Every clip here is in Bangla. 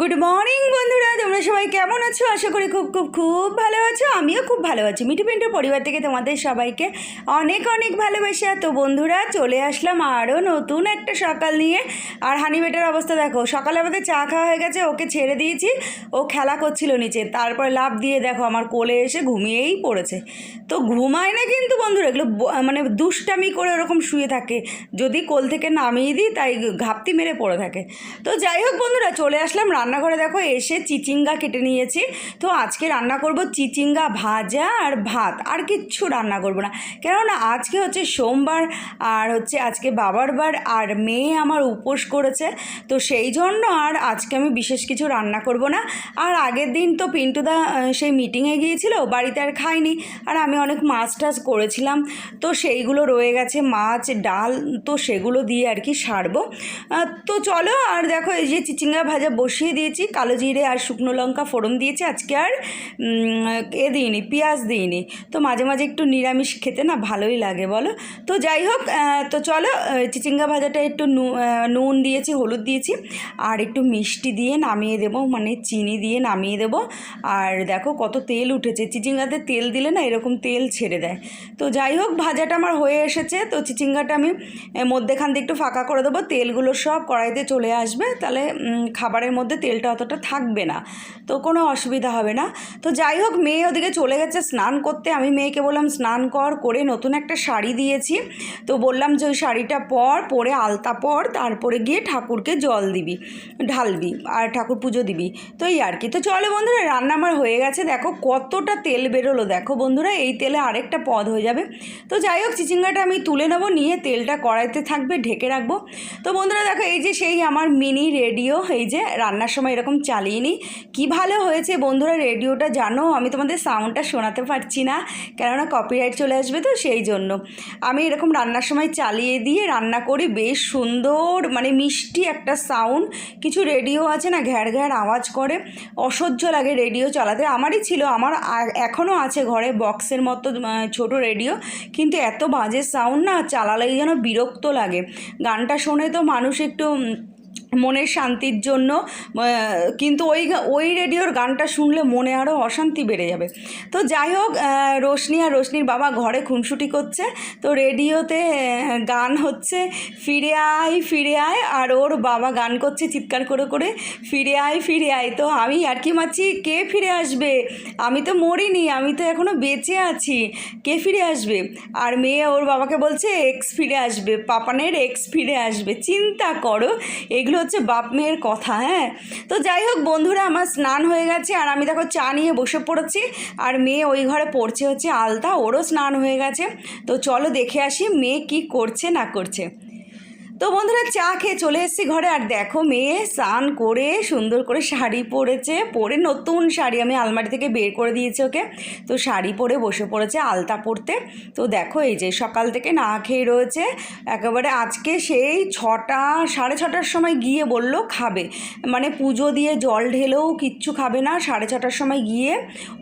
গুড মর্নিং বন্ধুরা। তোমরা সবাই কেমন আছো? আশা করি খুব খুব খুব ভালো আছো। আমিও খুব ভালো আছি। মিঠু পিন্টুর পরিবার থেকে তোমাদের সবাইকে অনেক অনেক ভালোবাসা। তো বন্ধুরা, চলে আসলাম আরও নতুন একটা সকাল নিয়ে। আর হানি বেটার অবস্থা দেখো, সকালে আমাদের চা খাওয়া হয়ে গেছে, ওকে ছেড়ে দিয়েছি। ও খেলা করছিল নিচে, তারপরে লাভ দিয়ে দেখো আমার কোলে এসে ঘুমিয়েই পড়েছে। তো ঘুমায় না কিন্তু বন্ধুরা, এগুলো মানে দুষ্টামি করে ওরকম শুয়ে থাকে। যদি কোল থেকে নামিয়ে দিই, তাই ঘাপতি মেরে পড়ে থাকে। তো যাই হোক বন্ধুরা, চলে আসলাম রান্নাঘরে দেখো এসে চিচিঙ্গা কেটে নিয়েছি। তো আজকে রান্না করব চিচিঙ্গা ভাজা আর ভাত। আর কিচ্ছু রান্না করব না। কেননা আজকে হচ্ছে সোমবার আর হচ্ছে আজকে বাবার বার আর মেয়ে আমার উপোস করেছে। তো সেই জন্য আর আজকে আমি বিশেষ কিছু রান্না করব না। আর আগের দিন তো পিন্টুদা সেই মিটিংয়ে গিয়েছিল, বাড়িতে আর খাইনি আর আমি অনেক মাছ টাছ করেছিলাম। তো সেইগুলো রয়ে গেছে, মাছ, ডাল, তো সেগুলো দিয়ে আর কি সারবো। তো চলো আর দেখো এই যে চিচিঙ্গা ভাজা বসিয়ে দিয়েছি, কালো জিরে আর শুকনো লঙ্কা ফোড়ন দিয়েছি, আজকে আর এ দিইনি, পেঁয়াজ দিইনি। তো মাঝে মাঝে একটু নিরামিষ খেতে না ভালোই লাগে, বলো? তো যাই হোক তো চলো চিচিঙ্গা ভাজাটা একটু নুন দিয়েছি, হলুদ দিয়েছি, আর একটু মিষ্টি দিয়ে নামিয়ে দেবো মানে চিনি দিয়ে নামিয়ে দেবো। আর দেখো কত তেল উঠেছে, চিচিঙ্গাতে তেল দিলে না এরকম তেল ছেড়ে দেয়। তো যাই হোক, ভাজাটা আমার হয়ে এসেছে, তো চিচিঙ্গাটা আমি মধ্যেখান দিয়ে একটু ফাঁকা করে দেবো, তেলগুলো সব কড়াইতে চলে আসবে, তাহলে খাবারের মধ্যে তেলটা অতটা থাকবে না। তো কোনো অসুবিধা হবে না। তো যাই হোক, মেয়ে ওদিকে চলে গেছে স্নান করতে। আমি মেয়েকে বললাম, স্নান কর, করে নতুন একটা শাড়ি দিয়েছি। তো বললাম যে, ওই শাড়িটা পর, পরে আলতা পর, তারপরে গিয়ে ঠাকুরকে জল দিবি, ঢালবি আর ঠাকুর পুজো দিবি। তো এই আর কি। তো চলো বন্ধুরা, রান্না আমার হয়ে গেছে। দেখো কতটা তেল বেরোলো। দেখো বন্ধুরা, এই তেলে আরেকটা পদ হয়ে যাবে। তো যাই হোক, চিচিঙ্গাটা আমি তুলে নেব, নিয়ে তেলটা কড়াইতে থাকবে, ঢেকে রাখব। তো বন্ধুরা, দেখো এই যে সেই আমার মিনি রেডিও, এই যে রান্নার সময় এরকম চালিয়ে নিই। কী ভালো হয়েছে বন্ধুরা, রেডিওটা জানো, আমি তোমাদের সাউন্ডটা শোনাতে পারছি না, কেননা কপিরাইট চলে আসবে তো সেই জন্য। আমি এরকম রান্নার সময় চালিয়ে দিয়ে রান্না করি, বেশ সুন্দর মানে মিষ্টি একটা সাউন্ড কিছু রেডিও আছে না, ঘ্যার ঘ্যার আওয়াজ করে, অসহ্য লাগে রেডিও চালাতে। আমারই ছিল, আমার এখনও আছে ঘরে বক্সের মতো ছোট রেডিও, কিন্তু এত বাজে সাউন্ড না, চালালেই যেন বিরক্ত লাগে। গানটা শুনে তো মানুষ একটু মনের শান্তির জন্য কিন্তু ওই ওই রেডিওর গানটা শুনলে মনে আরও অশান্তি বেড়ে যাবে। তো যাই হোক রোশনি আর রোশনির বাবা ঘরে খুনসুটি করছে। তো রেডিওতে গান হচ্ছে, ফিরে আয় ফিরে আয়। আর ওর বাবা গান করছে চিৎকার করে করে, ফিরে আয় ফিরে আয়। তো আমি আর কি মারছি, কে ফিরে আসবে? আমি তো মরিনি, আমি তো এখনও বেঁচে আছি। কে ফিরে আসবে? আর মেয়ে ওর বাবাকে বলছে, এক্স ফিরে আসবে, পাপানের এক্স ফিরে আসবে। চিন্তা করো, এগুলো হচ্ছে বাপ মেয়ের কথা হ্যাঁ? তো যাই হোক বন্ধুরা, আমার স্নান হয়ে গেছে আর আমি দেখো চা নিয়ে বসে পড়েছি আর মেয়ে ওই ঘরে পড়ছে হচ্ছে আলতা, ওরও স্নান হয়ে গেছে। তো চলো দেখে আসি মেয়ে কি করছে না করছে। তো বন্ধুরা চা খেয়ে চলে এসেছি ঘরে। আর দেখো মেয়ে স্নান করে সুন্দর করে শাড়ি পরেছে, পরে নতুন শাড়ি আমি আলমারি থেকে বের করে দিয়েছি ওকে। তো শাড়ি পরে বসে পড়েছে আলতা পরতে। তো দেখো এই যে সকাল থেকে না খেয়ে রয়েছে, একেবারে আজকে সেই ছটা, সাড়ে ছটার সময় গিয়ে বলল খাবে। মানে পুজো দিয়ে জল ঢেলেও কিচ্ছু খাবে না, সাড়ে ছটার সময় গিয়ে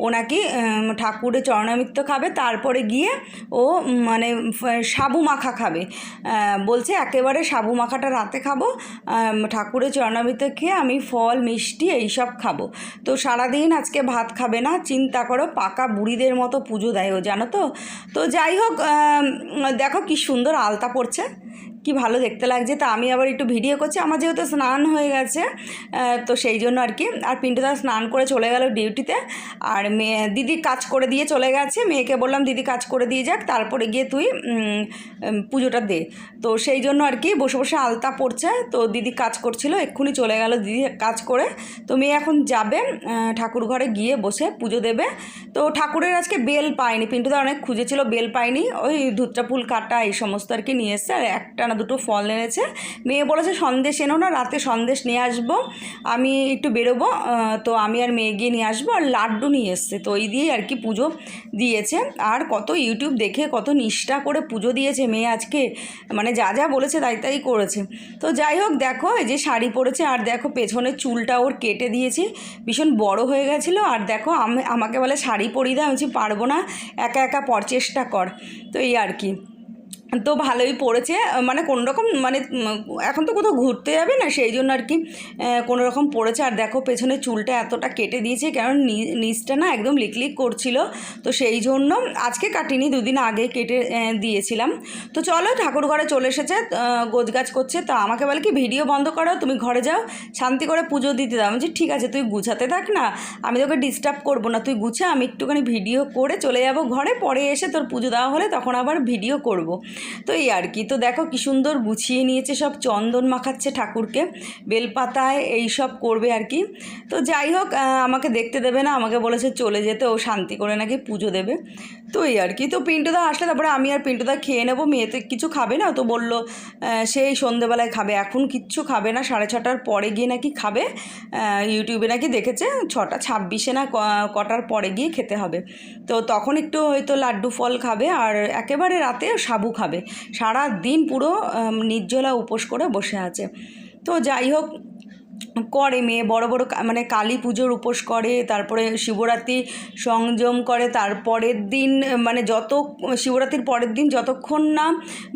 ও নাকি ঠাকুরের চরণামিত্র খাবে, তারপরে গিয়ে ও মানে সাবু মাখা খাবে। বলছে একেবারে সাবু মাখাটা রাতে খাব ঠাকুরের চরণামিত্র খেয়ে আমি ফল, মিষ্টি এইসব খাব। তো সারাদিন আজকে ভাত খাবে না, চিন্তা করো, পাকা বুড়িদের মতো পুজো দেয় ও জানো তো? তো যাই হোক দেখো কি সুন্দর আলতা পড়ছে। কি ভালো দেখতে লাগছে। তা আমি আবার একটু ভিডিও করছি। আমার যেহেতু স্নান হয়ে গেছে তো সেই জন্য আর কি। আর পিন্টুদা স্নান করে চলে গেল ডিউটিতে। আর মেয়ে, দিদি কাজ করে দিয়ে চলে গেছে। মেয়েকে বললাম, দিদি কাজ করে দিয়ে যাক, তারপরে গিয়ে তুই পুজোটা দে। তো সেই জন্য আর কি বসে বসে আলতা পড়ছে তো দিদি কাজ করছিল, এক্ষুনি চলে গেল দিদি কাজ করে। তো মেয়ে এখন যাবে ঠাকুর ঘরে গিয়ে বসে পুজো দেবে। তো ঠাকুরের আজকে বেল পায়নি। পিন্টুদা অনেক খুঁজেছিল, বেল পায়নি। ওই ধুত্রা ফুল কাটা এই সমস্ত আর কি নিয়ে এসছে। আর একটা না দুটো ফল এনেছে। মেয়ে বলেছে, সন্দেশ এনো না, রাতে সন্দেশ নিয়ে আসব। আমি একটু বেরোবো তো আমি আর মেয়ে গিয়ে নিয়ে আসব আর লাড্ডু নিয়ে এসছে। তো ওই দিয়েই আর কি পুজো দিয়েছে। আর কত ইউটিউব দেখে কত নিষ্ঠা করে পুজো দিয়েছে মেয়ে আজকে। মানে যা যা বলেছে তাই তাই করেছে। তো যাই হোক, দেখো, এই যে শাড়ি পরেছে, আর দেখো পেছনের চুলটা ওর কেটে দিয়েছি। ভীষণ বড় হয়ে গেছিল। আর দেখো, আমি, আমাকে বলে শাড়ি পরিয়ে দাও, আমি পারব না, একা একা পর চেষ্টা কর। তো এই আর কি। তো ভালোই পড়েছে মানে কোনো রকম মানে এখন তো কোথাও ঘুরতে যাবে না, সেই জন্য আর কি কোনো রকম পড়েছে। আর দেখো পেছনে চুলটা এতটা কেটে দিয়েছে কারণ নিচটা না একদম লিকলিক করছিল, তো সেই জন্য আজকে কাটিনি, দুদিন আগে কেটে দিয়েছিলাম। তো চলো ঠাকুর ঘরে চলে এসেছে গাছ করছে, তো আমাকে বলে কি, ভিডিও বন্ধ করো, তুমি ঘরে যাও, শান্তি করে পুজো দিতে দাও। আমি ঠিক আছে, তুই গুছাতে থাক না, আমি তোকে ডিস্টার্ব করব না, তুই গুছা, আমি একটুখানি ভিডিও করে চলে যাব ঘরে, পরে এসে তোর পুজো দেওয়া হলে তখন আবার ভিডিও করব। তো এই আর কি। তো দেখো কি সুন্দর গুছিয়ে নিয়েছে, সব চন্দন মাখাচ্ছে ঠাকুরকে, বেলপাতায় এই সব করবে আর কি। তো যাই হোক আমাকে দেখতে দেবে না, আমাকে বলেছে চলে যেতে, ও শান্তি করে নাকি পুজো দেবে। তো এই আর কি। তো পিন্টুদা আসলে তারপরে আমি আর পিন্টুদা খেয়ে নেব মেয়ে তো কিছু খাবে না তো বলল সেই সন্ধেবেলায় খাবে, এখন কিচ্ছু খাবে না, সাড়ে ছটার পরে গিয়ে নাকি খাবে ইউটিউবে নাকি দেখেছে, ছটা ছাব্বিশে না কটার পরে গিয়ে খেতে হবে। তো তখন একটু হয়তো লাড্ডু ফল খাবে, আর একেবারে রাতে সাবু খাবে। সারা দিন পুরো নির্জলা উপোস করে বসে আছে। তো যাই হোক করে মেয়ে, বড় বড় মানে কালী পুজোর উপোস করে, তারপরে শিবরাত্রি সংযম করে, তারপরের দিন মানে যত, শিবরাত্রির পরের দিন যতক্ষণ না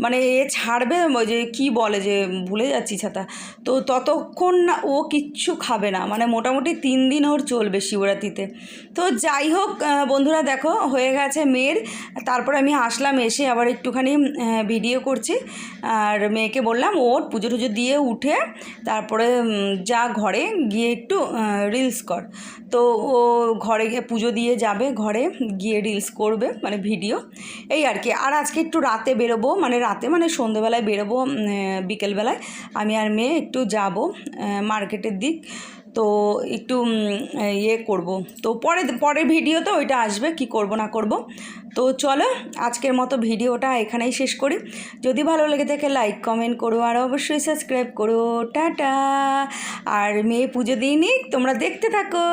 মানে এ ছাড়বে যে কী বলে যে, ভুলে যাচ্ছি ছাতা, তো ততক্ষণ না ও কিচ্ছু খাবে না মানে মোটামুটি তিন দিন ওর চলবে শিবরাত্রিতে। তো যাই হোক বন্ধুরা দেখো, হয়ে গেছে মেয়ের, তারপরে আমি আসলাম এসে আবার একটুখানি ভিডিও করছি, আর মেয়েকে বললাম, ওর পুজো টুজো দিয়ে উঠে, তারপরে যা ঘরে গিয়ে একটু রিলস কর। তো ও ঘরে গিয়ে পুজো দিয়ে যাবে, ঘরে গিয়ে রিলস করবে মানে ভিডিও এই আর কি। আর আজকে একটু রাতে বেরোবো মানে রাতে মানে সন্ধেবেলায় বেরোবো বিকেলবেলায়। আমি আর মেয়ে একটু যাব মার্কেটের দিক। তো একটু ইয়ে করব। তো পরে, পরের ভিডিওতে ওইটা আসবে, কি করব, না করব। তো চলো, আজকের মতো ভিডিওটা এখানেই শেষ করি। যদি ভালো লেগে থাকে লাইক কমেন্ট করো, আর অবশ্যই সাবস্ক্রাইব করো। টাটা! আর মেয়ে পুজো দিইনি, তোমরা দেখতে থাকো!